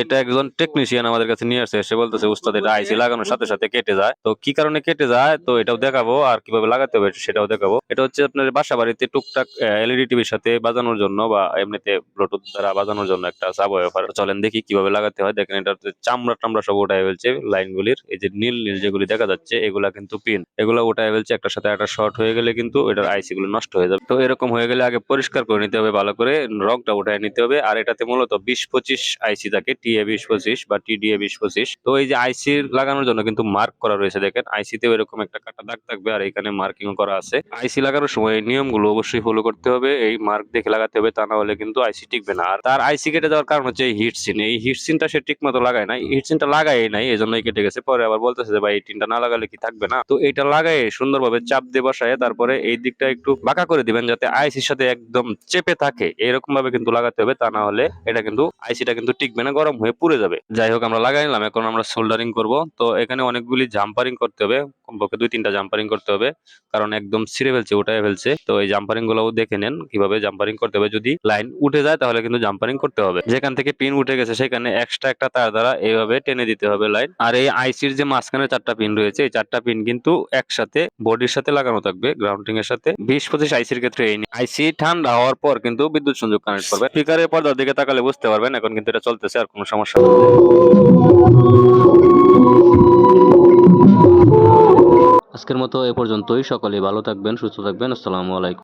এটা একজন টেকনিশিয়ান আমাদের কাছে নিয়ে আসছে, সে বলতেছে, উস্তাদ, এটা আইসি লাগানোর সাথে সাথে কেটে যায়। তো কি কারণে কেটে যায়? তো এটাও দেখাবো, আর কীভাবে লাগাতে হবে সেটাও দেখাবো। এটা হচ্ছে আপনার বাসা বাড়িতে টুকটাক এলইডি টিভির সাথে বাজানোর জন্য বা এমনিতে ব্লুটুথ দ্বারা বাজানোর জন্য একটা সাব ওয়েফার চলেন দেখি কীভাবে লাগাতে হয়। দেখেন, এটা চামড়া টামড়া সব উঠায় ফেলছে লাইনগুলির। এই যে নীল নীল যেগুলি দেখা যাচ্ছে, এগুলা কিন্তু পিন এগুলা উঠায় ফেলছে একটার সাথে একটা শর্ট হয়ে গেলে কিন্তু এটার আইসি গুলো নষ্ট হয়ে যাবে। তো এরকম হয়ে গেলে আগে পরিষ্কার করে নিতে হবে ভালো করে, রংটা উঠায় নিতে হবে। আর এটাতে মূলত বিশ পঁচিশ আইসি থাকে টিএ বিশ পঁচিশ বা টিডিএ বিশ পঁচিশ। তো এই যে আইসি লাগানোর জন্য কিন্তু মার্ক করা রয়েছে, দেখেন। আইসিতেও এরকম একটা কাটা দাগ থাকবে আর এখানে মার্কিং করা আছে। আইসি লাগানোর সময় নিয়মগুলো অবশ্যই ফলো করতে হবে, এই মার্ক দেখে লাগাতে হবে, তা না হলে কিন্তু আইসি টিকবে না। আর তার আইসি কেটে যাওয়ার কারণ হচ্ছে এই হিট সিন এই হিট সিনটা সে ঠিক মতো লাগায় না হিট সিনটা লাগাই নাই এই জন্যই কেটে গেছে। পরে আবার বলতেছে যে, ভাই, এই টিনটা না লাগালে কি থাকবে না? তো এটা লাগাই সুন্দরভাবে চাপ দিয়ে বসায় তারপরে এই দিকটা একটু বাঁকা করে দিবেন, যাতে আইসির সাথে একদম চেপে থাকে। এরকম ভাবে কিন্তু লাগাতে হবে, তা না হলে এটা কিন্তু, আইসিটা কিন্তু টিকবে না, গরম হয়ে পুড়ে যাবে। যাই হোক, আমরা লাগাই নিলাম। এখন আমরা সোল্ডারিং করব। তো এখানে অনেকগুলি জাম্পারিং করতে হবে। কমপক্ষে দুই তিনটা জাম্পারিং করতে হবে। কারণ একদম ছিঁড়ে ফেলছে, উঠায় ফেলছে। তো এই জাম্পারিংগুলো দেখে নেন কীভাবে জাম্পারিং করতে হবে। যদি লাইন উঠে যায়, তাহলে কিন্তু জাম্পারিং করতে হবে। যেখান থেকে পিন উঠে গেছে, সেখানে এক্সট্রা একটা তার দ্বারা এইভাবে টেনে দিতে হবে লাইন আর এই আইসির যে মাঝখানে চারটা পিন রয়েছে, এই চারটা পিন কিন্তু একসাথে বডির সাথে লাগানো থাকবে গ্রাউন্ডিং এর সাথে। বিশ পঁচিশ আইসির ক্ষেত্রে এই আইসি ঠান্ডা হওয়ার পর কিন্তু বিদ্যুৎ সংযোগ কানেক্ট করবে। স্পিকারের পর্দার দিকে তাকালে বুঝতে পারবেন, এখন কিন্তু এটা চলতেছে, আর কোনো সমস্যা নেই আজকের মতো এ পর্যন্তই। সকলে ভালো থাকবেন সুস্থ থাকবেন। আসসালামু আলাইকুম।